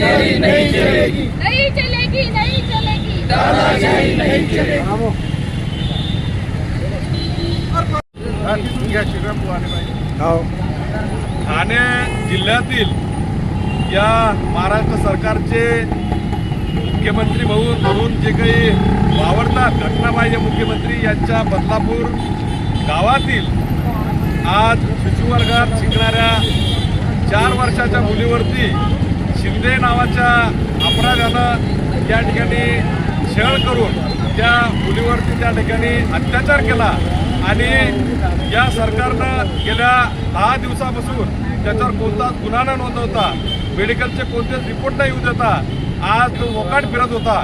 दादागिरी नहीं चलेगी। नहीं चलेगी नहीं चलेगी। नहीं चलेगी। ठाणे जिल्ह्यातील या महाराष्ट्र सरकारचे मुख्यमंत्री म्हणून म्हणून जे काही वावरतात घटनाबाह्य मुख्यमंत्री यांच्या बदलापूर गावातील आज शिशुवर्गात शिकणाऱ्या चार वर्षाच्या मुलीवरती शिंदे नावाच्या अपराधानं या ठिकाणी छळ करून त्या मुलीवरती त्या ठिकाणी अत्याचार केला. आणि या सरकारनं गेल्या दहा दिवसापासून त्याच्यावर कोणताच गुन्हा न नोंदवता मेडिकलचे कोणतेच रिपोर्ट नाही येऊ देता आज तो वकाट फिरत होता.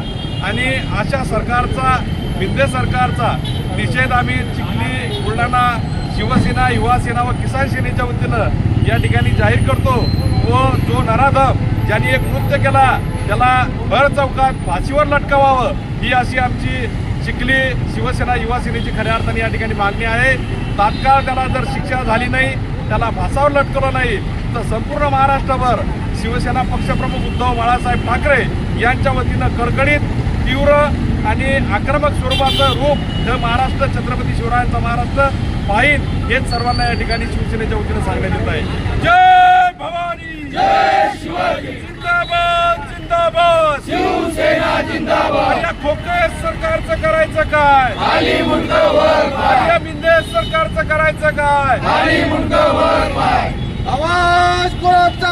आणि अशा सरकारचा बिंदे सरकारचा निषेध आम्ही चिखली बुलढाणा शिवसेना युवासेना व किसान सेनेच्या वतीनं या ठिकाणी जाहीर करतो. व जो नराधम ज्यांनी एक कृत्य केला त्याला भर चौकात फाशीवर लटकवावं ही अशी आमची चिखली शिवसेना युवा सेनेची खऱ्या अर्थाने या ठिकाणी मागणी आहे. तात्काळ त्याला जर शिक्षा झाली नाही त्याला फासावर लटकवलं नाही तर संपूर्ण महाराष्ट्रभर शिवसेना पक्षप्रमुख उद्धव बाळासाहेब ठाकरे यांच्या वतीनं कडकडीत तीव्र आणि आक्रमक स्वरूपाचं रूप हे महाराष्ट्र छत्रपती शिवरायांचा महाराष्ट्र पाहिन हेच सर्वांना या ठिकाणी शिवसेनेच्या वतीनं सांगण्यात येत आहे. जय! जिंदाबाद. खोके सरकारचं करायचं काय? खाली मुंड बिंदे सरकारचं करायचं काय? खाली मुंड आवाज कोणाचा